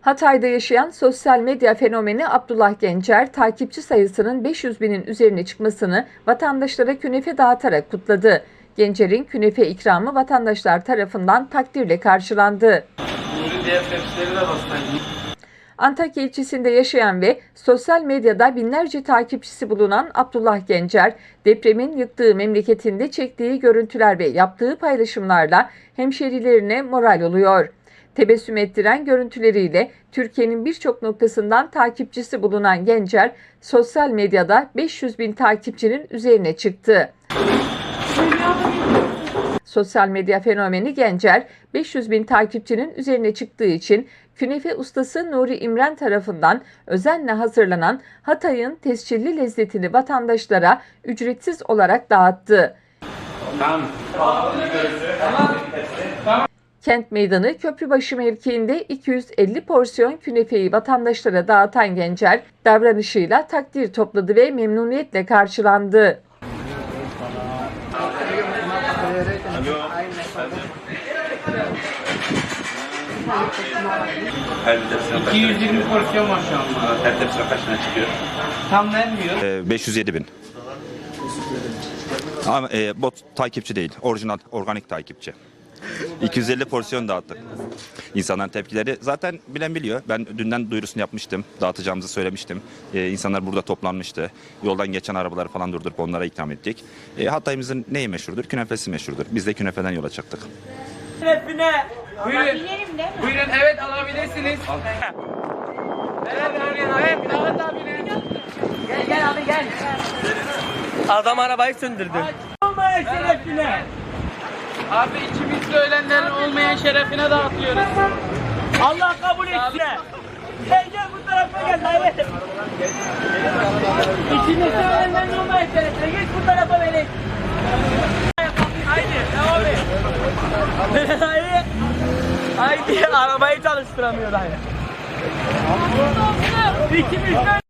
Hatay'da yaşayan sosyal medya fenomeni Abdullah Gencer, takipçi sayısının 500 binin üzerine çıkmasını vatandaşlara künefe dağıtarak kutladı. Gencer'in künefe ikramı vatandaşlar tarafından takdirle karşılandı. Antakya ilçesinde yaşayan ve sosyal medyada binlerce takipçisi bulunan Abdullah Gencer, depremin yıktığı memleketinde çektiği görüntüler ve yaptığı paylaşımlarla hemşerilerine moral oluyor. Tebessüm ettiren görüntüleriyle Türkiye'nin birçok noktasından takipçisi bulunan Gencer, sosyal medyada 500 bin takipçinin üzerine çıktı. Sosyal medya fenomeni Gencer, 500 bin takipçinin üzerine çıktığı için künefe ustası Nuri İmren tarafından özenle hazırlanan Hatay'ın tescilli lezzetini vatandaşlara ücretsiz olarak dağıttı. Tamam. Kent Meydanı Köprübaşı mevkiinde 250 porsiyon künefeyi vatandaşlara dağıtan Gencer, davranışıyla takdir topladı ve memnuniyetle karşılandı. Her tepsine kaç tane 220 porsiyon maşallah. Her tepsine kaç tane çıkıyor? Tam vermiyor. Ee, 507 bin. Ama e, bot takipçi değil, orijinal, organik takipçi. 250 porsiyon dağıttık. İnsanların tepkileri zaten bilen biliyor. Ben dünden duyurusunu yapmıştım. Dağıtacağımızı söylemiştim. Ee, insanlar burada toplanmıştı. Yoldan geçen arabaları falan durdurup onlara ikram ettik. Ee, Hatay'ımızın neyi meşhurdur? Künefesi meşhurdur. Biz de künefeden yola çıktık. Şerefine. Buyurun. Buyurun evet alabilirsiniz. Evet abi evet evet abi. Gel gel abi gel. Adam arabayı söndürdü. Olmayan şerefine. Abi içimizde ölenlerin olmayan şerefine dağıtıyoruz. Allah kabul etsin. Gel gel bu tarafa gel dayı. İçimizde ölenlerin olmayan şerefine. Geç bu tarafa beni. Haydi devam et. Dayı. Haydi arabayı çalıştıramıyor dayı. İkimiz de